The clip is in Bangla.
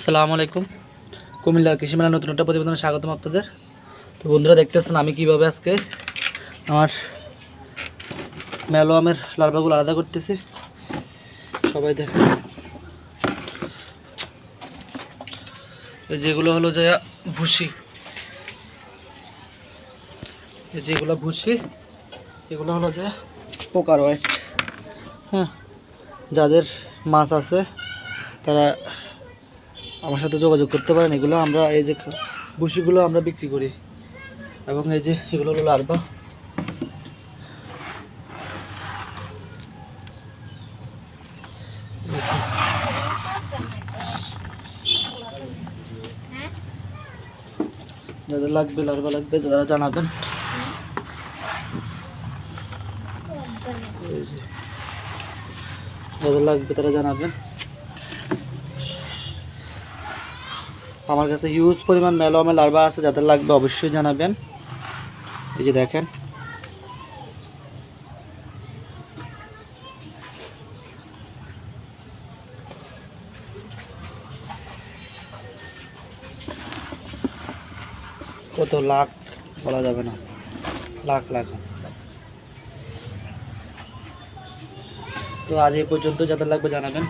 আসসালামু আলাইকুম। কুমিল্লার কৃষি মেলার নতুন একটা প্রতিবেদনে স্বাগতম আপনাদের। তো বন্ধুরা দেখতেছেন আমি কীভাবে আজকে আমার মেলো আমের লার্ভাগুলো আলাদা করতেছি। সবাই দেখেন। যেগুলো হলো যে ভুসি। যেগুলো ভুসি, এগুলো হলো যে পোকার ওয়েস্ট। হ্যাঁ যাদের মাছ আছে, তারা আমার সাথে যোগাযোগ করতে পারেন, এগুলো আমরা এই যে ভুসিগুলো আমরা বিক্রি করি। এবং এই যে এগুলো হলো লার্ভা যাদের লাগবে লার্ভা লাগবে, তারা জানাবেন। যাদের লাগবে তারা জানাবেন। আমার কাছে হিউজ পরিমাণ মেলোমে লার্ভা আছে, যাদের লাগবে অবশ্যই জানাবেন। এই যে দেখেন। কত লাখ বলা যাবে না। লাখ লাখ তো আজ এই পর্যন্ত, যাদের লাগবে জানাবেন।